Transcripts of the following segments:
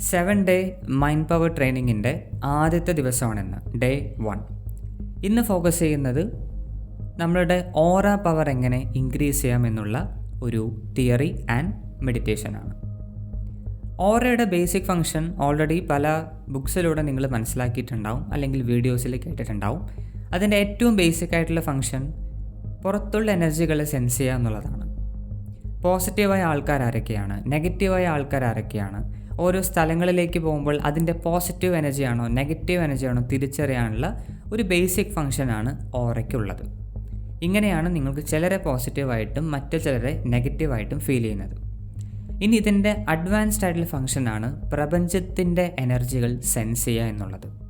Seven day mind power ട്രെയിനിങ്ങിന്റെ ആദ്യത്തെ ദിവസമാണിന്ന്. ഡേ വൺ ഇന്ന് ഫോക്കസ് ചെയ്യുന്നത് നമ്മളുടെ ഓറ പവർ എങ്ങനെ ഇൻക്രീസ് ചെയ്യാം എന്നുള്ള ഒരു തിയറി ആൻഡ് മെഡിറ്റേഷനാണ് ഓറയുടെ ബേസിക് ഫങ്ഷൻ ഓൾറെഡി പല ബുക്സിലൂടെ നിങ്ങൾ മനസ്സിലാക്കിയിട്ടുണ്ടാവും അല്ലെങ്കിൽ വീഡിയോസിൽ കേട്ടിട്ടുണ്ടാവും. അതിന്റെ ഏറ്റവും ബേസിക് ആയിട്ടുള്ള ഫങ്ഷൻ പുറത്തുള്ള എനർജികളെ സെൻസ് ചെയ്യുക എന്നുള്ളതാണ്. പോസിറ്റീവായ ആൾക്കാർ ആരൊക്കെയാണ്? നെഗറ്റീവായ ആൾക്കാർ ആരൊക്കെയാണ്? ഓരോ സ്ഥലങ്ങളിലേക്ക് പോകുമ്പോൾ അതിന്റെ പോസിറ്റീവ് എനർജിയാണോ നെഗറ്റീവ് എനർജിയാണോ തിരിച്ചറിയാനുള്ള ഒരു ബേസിക് ഫങ്ഷനാണ് ഓറയ്ക്കുള്ളത്. ഇങ്ങനെയാണ് നിങ്ങൾക്ക് ചിലരെ പോസിറ്റീവായിട്ടും മറ്റു ചിലരെ നെഗറ്റീവായിട്ടും ഫീൽ ചെയ്യുന്നത്. ഇനി ഇതിന്റെ അഡ്വാൻസ്ഡ് ആയിട്ടുള്ള ഫങ്ഷനാണ് പ്രപഞ്ചത്തിന്റെ എനർജികൾ സെൻസ് ചെയ്യുക എന്നുള്ളത്.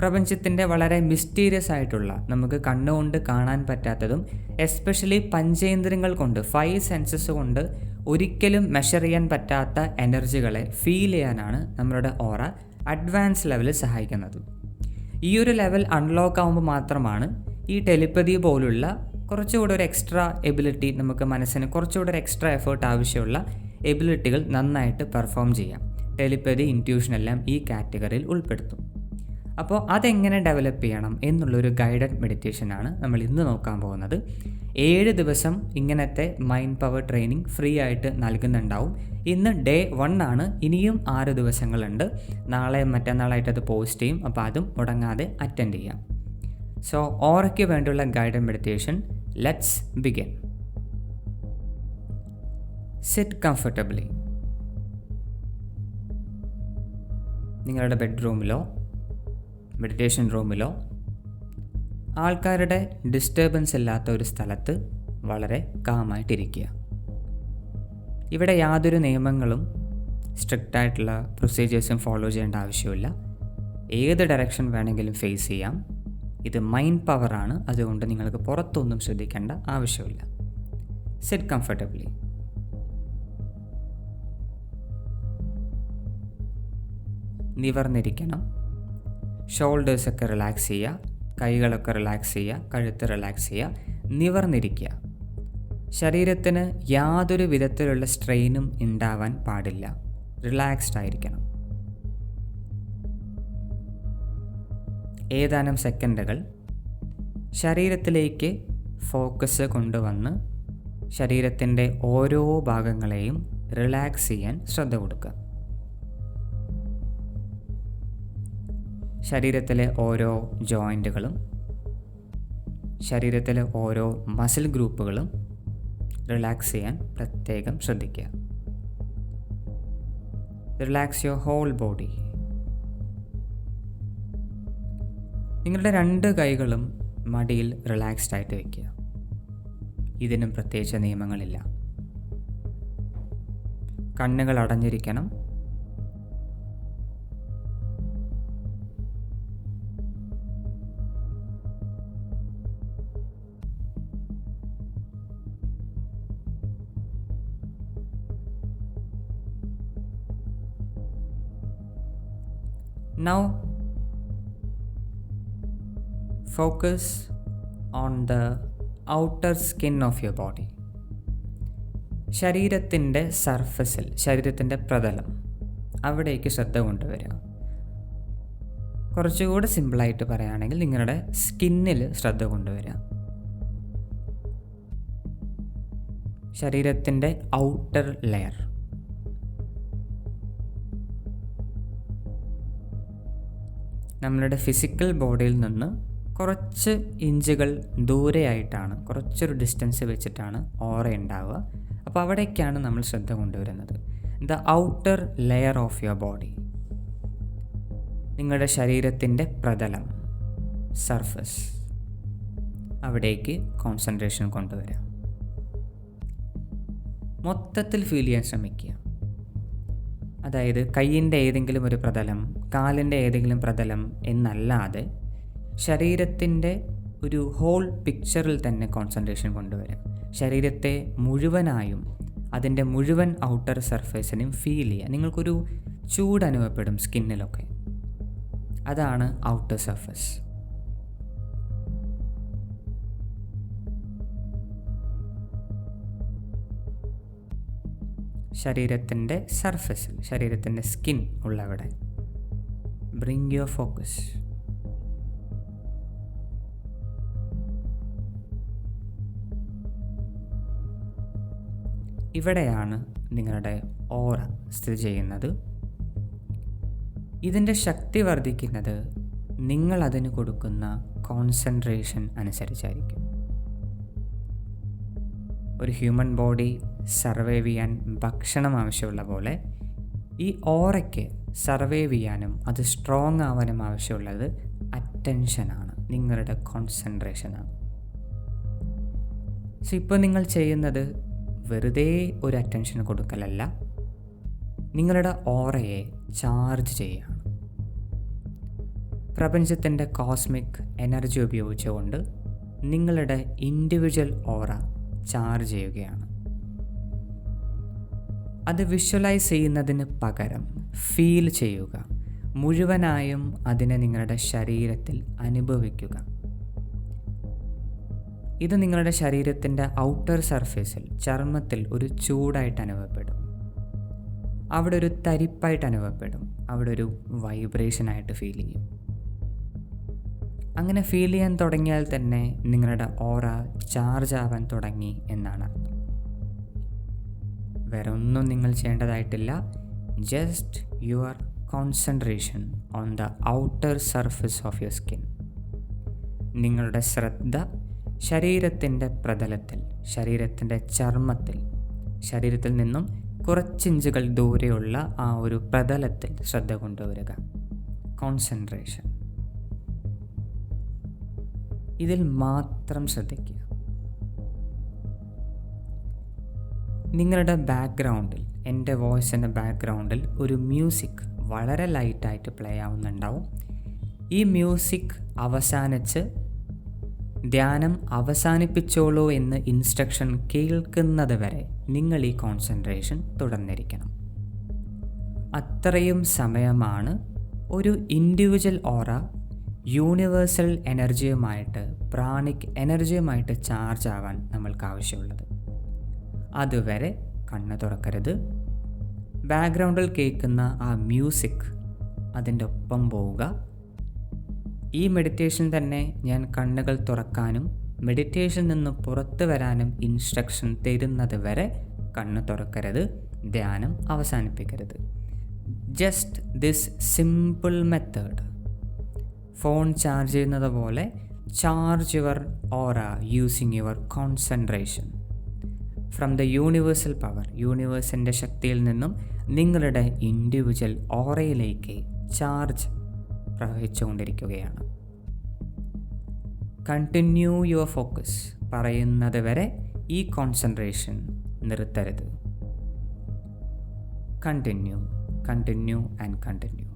പ്രപഞ്ചത്തിന്റെ വളരെ മിസ്റ്റീരിയസ് ആയിട്ടുള്ള നമുക്ക് കണ്ണുകൊണ്ട് കാണാൻ പറ്റാത്തതും എസ്പെഷ്യലി പഞ്ചേന്ദ്രങ്ങൾ കൊണ്ട് ഫൈവ് സെൻസസ് കൊണ്ട് ഒരിക്കലും മെഷർ ചെയ്യാൻ പറ്റാത്ത എനർജികളെ ഫീൽ ചെയ്യാനാണ് നമ്മളുടെ ഓറ അഡ്വാൻസ് ലെവലിൽ സഹായിക്കുന്നത്. ഈ ഒരു ലെവൽ അൺലോക്ക് ആകുമ്പോൾ മാത്രമാണ് ഈ ടെലിപ്പതി പോലുള്ള കുറച്ചുകൂടെ ഒരു എക്സ്ട്രാ എബിലിറ്റി നമുക്ക് മനസ്സിന് കുറച്ചുകൂടെ ഒരു എക്സ്ട്രാ എഫേർട്ട് ആവശ്യമുള്ള എബിലിറ്റികൾ നന്നായിട്ട് പെർഫോം ചെയ്യാം. ടെലിപ്പതി ഇന്റ്യൂഷൻ എല്ലാം ഈ കാറ്റഗറിയിൽ ഉൾപ്പെടുത്തും. അപ്പോൾ അതെങ്ങനെ ഡെവലപ്പ് ചെയ്യണം എന്നുള്ളൊരു ഗൈഡഡ് മെഡിറ്റേഷനാണ് നമ്മൾ ഇന്ന് നോക്കാൻ പോകുന്നത്. ഏഴ് ദിവസം ഇങ്ങനത്തെ മൈൻഡ് പവർ ട്രെയിനിങ് ഫ്രീ ആയിട്ട് നൽകുന്നുണ്ടാവും. ഇന്ന് ഡേ വൺ ആണ് ഇനിയും ആറ് ദിവസങ്ങളുണ്ട്. നാളെ മറ്റന്നാളായിട്ട് അത് പോസ്റ്റ് ചെയ്യും അപ്പോൾ അതും മുടങ്ങാതെ അറ്റൻഡ് ചെയ്യാം. സോ ഓറയ്ക്ക് വേണ്ടിയുള്ള guided meditation let's begin sit comfortably നിങ്ങളുടെ ബെഡ്റൂമിലോ മെഡിറ്റേഷൻ റൂമിലോ ആൾക്കാരുടെ ഡിസ്റ്റർബൻസ് ഇല്ലാത്ത ഒരു സ്ഥലത്ത് വളരെ കാമായിട്ടിരിക്കുക. ഇവിടെ യാതൊരു നിയമങ്ങളും സ്ട്രിക്റ്റ് ആയിട്ടുള്ള പ്രൊസീജിയേഴ്സും ഫോളോ ചെയ്യേണ്ട ആവശ്യമില്ല ഏത് ഡയറക്ഷൻ വേണമെങ്കിലും ഫേസ് ചെയ്യാം. ഇത് മൈൻഡ് പവറാണ് അതുകൊണ്ട് നിങ്ങൾക്ക് പുറത്തൊന്നും ശ്രദ്ധിക്കേണ്ട ആവശ്യമില്ല. സെറ്റ് കംഫർട്ടബിളി നിവർന്നിരിക്കണം. ഷോൾഡേഴ്സൊക്കെ റിലാക്സ് ചെയ്യുക കൈകളൊക്കെ റിലാക്സ് ചെയ്യുക കഴുത്ത് റിലാക്സ് ചെയ്യുക നിവർന്നിരിക്കുക. ശരീരത്തിന് യാതൊരു വിധത്തിലുള്ള സ്ട്രെയിനും ഉണ്ടാവാൻ പാടില്ല. റിലാക്സ്ഡ് ആയിരിക്കണം. ഏതാനും സെക്കൻഡുകൾ. ശരീരത്തിലേക്ക് ഫോക്കസ് കൊണ്ടുവന്ന് ശരീരത്തിന്റെ ഓരോ ഭാഗങ്ങളെയും റിലാക്സ് ചെയ്യാൻ ശ്രദ്ധ കൊടുക്കുക. ശരീരത്തിലെ ഓരോ ജോയിന്റുകളും ശരീരത്തിലെ ഓരോ മസിൽ ഗ്രൂപ്പുകളും റിലാക്സ് ചെയ്യാൻ പ്രത്യേകം ശ്രദ്ധിക്കുക. റിലാക്സ് യുവർ ഹോൾ ബോഡി നിങ്ങളുടെ രണ്ട് കൈകളും മടിയിൽ റിലാക്സ്ഡ് ആയിട്ട് വയ്ക്കുക ഇതിനും പ്രത്യേകിച്ച് നിയമങ്ങളില്ല. കണ്ണുകൾ അടഞ്ഞിരിക്കണം. Now focus on the outer skin of your body. ശരീരത്തിന്റെ സർഫസിൽ ശരീരത്തിന്റെ പ്രതലം അവിടേക്ക് ശ്രദ്ധ കൊണ്ടുവരിക. കുറച്ചുകൂടെ സിമ്പിളായിട്ട് പറയുകയാണെങ്കിൽ നിങ്ങളുടെ സ്കിന്നിൽ ശ്രദ്ധ കൊണ്ടുവരിക. ശരീരത്തിന്റെ ഔട്ടർ ലെയർ നമ്മളുടെ ഫിസിക്കൽ ബോഡിയിൽ നിന്ന് കുറച്ച് ഇഞ്ചുകൾ ദൂരെയായിട്ടാണ് കുറച്ചൊരു ഡിസ്റ്റൻസ് വെച്ചിട്ടാണ് ഓറ ഉണ്ടാവുക. അപ്പോൾ അവിടേക്കാണ് നമ്മൾ ശ്രദ്ധ കൊണ്ടുവരുന്നത്. The outer layer of your body നിങ്ങളുടെ ശരീരത്തിന്റെ പ്രതലം സർഫസ് അവിടേക്ക് കോൺസെൻട്രേഷൻ കൊണ്ടുവരാം മൊത്തത്തിൽ ഫീൽ ചെയ്യാൻ ശ്രമിക്കുക. അതായത് കയ്യിന്റെ ഏതെങ്കിലും ഒരു പ്രതലം കാലിന്റെ ഏതെങ്കിലും പ്രതലം എന്നല്ലാതെ ശരീരത്തിന്റെ ഒരു ഹോൾ പിക്ചറിൽ തന്നെ കോൺസെൻട്രേഷൻ കൊണ്ടുവരും. ശരീരത്തെ മുഴുവനായും അതിന്റെ മുഴുവൻ ഔട്ടർ സർഫേസിനെയും ഫീൽ ചെയ്യുക. നിങ്ങൾക്കൊരു ചൂട് അനുഭവപ്പെടും സ്കിന്നിലൊക്കെ അതാണ് ഔട്ടർ സർഫസ് ശരീരത്തിന്റെ സർഫസ് ശരീരത്തിന്റെ സ്കിൻ ഉള്ളവിടെ. ബ്രിങ് യുവർ ഫോക്കസ് ഇവിടെയാണ് നിങ്ങളുടെ ഓറ സ്ഥിതി ചെയ്യുന്നത്. ഇതിന്റെ ശക്തി വർദ്ധിക്കുന്നത് നിങ്ങൾ അതിന് കൊടുക്കുന്ന കോൺസെൻട്രേഷൻ അനുസരിച്ചായിരിക്കും. ഒരു ഹ്യൂമൻ ബോഡി സർവൈവ് ചെയ്യാൻ ഭക്ഷണം ആവശ്യമുള്ള പോലെ ഈ ഓറയ്ക്ക് സർവൈവ് ചെയ്യാനും അത് സ്ട്രോങ് ആവാനും ആവശ്യമുള്ളത് അറ്റൻഷനാണ് നിങ്ങളുടെ കോൺസെൻട്രേഷനാണ് സോ ഇപ്പോൾ നിങ്ങൾ ചെയ്യുന്നത് വെറുതെ ഒരു അറ്റൻഷൻ കൊടുക്കലല്ല നിങ്ങളുടെ ഓറയെ ചാർജ് ചെയ്യുകയാണ്. പ്രപഞ്ചത്തിന്റെ കോസ്മിക് എനർജി ഉപയോഗിച്ചുകൊണ്ട് നിങ്ങളുടെ ഇൻഡിവിജ്വൽ ഓറ ചാർജ് ചെയ്യുകയാണ്. അത് വിഷ്വലൈസ് ചെയ്യുന്നതിന് പകരം ഫീൽ ചെയ്യുക. മുഴുവനായും അതിനെ നിങ്ങളുടെ ശരീരത്തിൽ അനുഭവിക്കുക. ഇത് നിങ്ങളുടെ ശരീരത്തിന്റെ ഔട്ടർ സർഫേസിൽ ചർമ്മത്തിൽ ഒരു ചൂടായിട്ട് അനുഭവപ്പെടും. അവിടെ ഒരു തരിപ്പായിട്ട് അനുഭവപ്പെടും. അവിടെ ഒരു വൈബ്രേഷനായിട്ട് ഫീൽ ചെയ്യും. അങ്ങനെ ഫീൽ ചെയ്യാൻ തുടങ്ങിയാൽ തന്നെ നിങ്ങളുടെ ഓറ ചാർജ് ആവാൻ തുടങ്ങി എന്നാണ്. വേറെ ഒന്നും നിങ്ങൾ ചെയ്യേണ്ടതായിട്ടില്ല. Just your concentration on the outer surface of your skin നിങ്ങളുടെ ശ്രദ്ധ ശരീരത്തിന്റെ പ്രതലത്തിൽ ശരീരത്തിന്റെ ചർമ്മത്തിൽ ശരീരത്തിൽ നിന്നും കുറച്ചിഞ്ചുകൾ ദൂരെയുള്ള ആ ഒരു പ്രതലത്തിൽ ശ്രദ്ധ കൊണ്ടുവരിക. കോൺസെൻട്രേഷൻ ഇതിൽ മാത്രം ശ്രദ്ധിക്കുക. നിങ്ങളുടെ ബാക്ക്ഗ്രൗണ്ടിൽ എന്റെ വോയിസിന്റെ ബാക്ക്ഗ്രൗണ്ടിൽ ഒരു മ്യൂസിക് വളരെ ലൈറ്റായിട്ട് പ്ലേ ആവുന്നുണ്ടാവും. ഈ മ്യൂസിക് അവസാനിച്ച് ധ്യാനം അവസാനിപ്പിച്ചോളൂ എന്ന് ഇൻസ്ട്രക്ഷൻ കേൾക്കുന്നത് വരെ നിങ്ങൾ ഈ കോൺസെൻട്രേഷൻ തുടർന്നിരിക്കണം. അത്രയും സമയമാണ് ഒരു ഇൻഡിവിജ്വൽ ഓറ യൂണിവേഴ്സൽ എനർജിയുമായിട്ട് പ്രാണിക് എനർജിയുമായിട്ട് ചാർജ് ആവാൻ നമ്മൾക്ക് ആവശ്യമുള്ളത് അതുവരെ കണ്ണ് തുറക്കരുത്. ബാക്ക്ഗ്രൗണ്ടിൽ കേൾക്കുന്ന ആ മ്യൂസിക് അതിന്റെ ഒപ്പം പോവുക. ഈ മെഡിറ്റേഷൻ തന്നെ ഞാൻ കണ്ണുകൾ തുറക്കാനും മെഡിറ്റേഷൻ നിന്ന് പുറത്തു വരാനും ഇൻസ്ട്രക്ഷൻ തരുന്നത് വരെ കണ്ണ് തുറക്കരുത് ധ്യാനം അവസാനിപ്പിക്കരുത്. Just this simple method. Phone charge ചെയ്യുന്നത് പോലെ charge your aura using your concentration. From the universal power യൂണിവേഴ്സിന്റെ ശക്തിയിൽ നിന്നും നിങ്ങളുടെ ഇൻഡിവിജ്വൽ ഓറയിലേക്ക് ചാർജ് പ്രവഹിച്ചുകൊണ്ടിരിക്കുകയാണ്. കണ്ടിന്യൂ യുവർ ഫോക്കസ് പറയുന്നത് വരെ ഈ കോൺസെൻട്രേഷൻ നിർത്തരുത്. Continue continue and continue.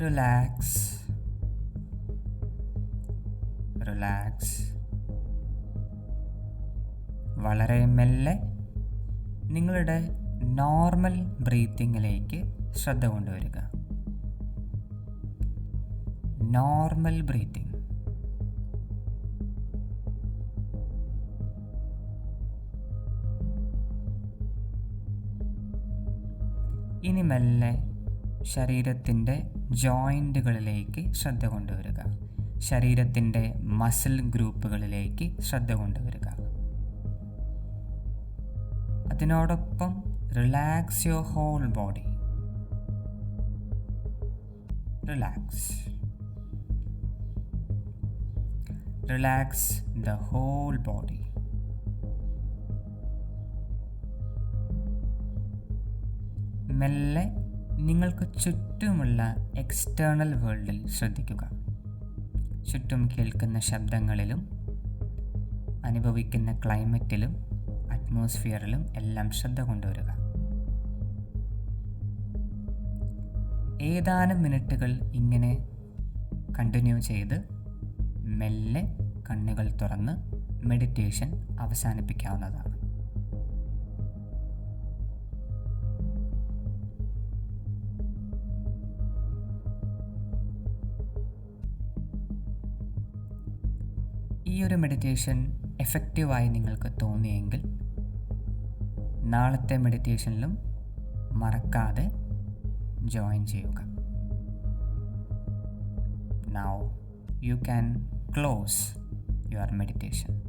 Relax relax വളരെ മെല്ലെ നിങ്ങളുടെ നോർമൽ ബ്രീത്തിങ്ങിലേക്ക് ശ്രദ്ധ കൊണ്ടുവരിക. നോർമൽ ബ്രീത്തിങ് ഇനി മെല്ലെ ശരീരത്തിന്റെ ജോയിന്റുകളിലേക്ക് ശ്രദ്ധ കൊണ്ടുവരിക. ശരീരത്തിന്റെ മസിൽ ഗ്രൂപ്പുകളിലേക്ക് ശ്രദ്ധ കൊണ്ടുവരിക. അതിനോടൊപ്പം relax your whole body. Relax. Relax the whole body. മെല്ലെ നിങ്ങൾക്ക് ചുറ്റുമുള്ള എക്സ്റ്റേണൽ വേൾഡിൽ ശ്രദ്ധിക്കുക. ചുറ്റും കേൾക്കുന്ന ശബ്ദങ്ങളിലും അനുഭവിക്കുന്ന ക്ലൈമറ്റിലും അറ്റ്മോസ്ഫിയറിലും എല്ലാം ശ്രദ്ധ കൊണ്ടുവരിക. ഏതാനും മിനിറ്റുകൾ ഇങ്ങനെ കണ്ടിന്യൂ ചെയ്ത് മെല്ലെ കണ്ണുകൾ തുറന്ന് മെഡിറ്റേഷൻ അവസാനിപ്പിക്കാവുന്നതാണ്. ഒരു മെഡിറ്റേഷൻ എഫക്റ്റീവായി നിങ്ങൾക്ക് തോന്നിയെങ്കിൽ നാളത്തെ മെഡിറ്റേഷനിലും മറക്കാതെ ജോയിൻ ചെയ്യുക. Now you can close your meditation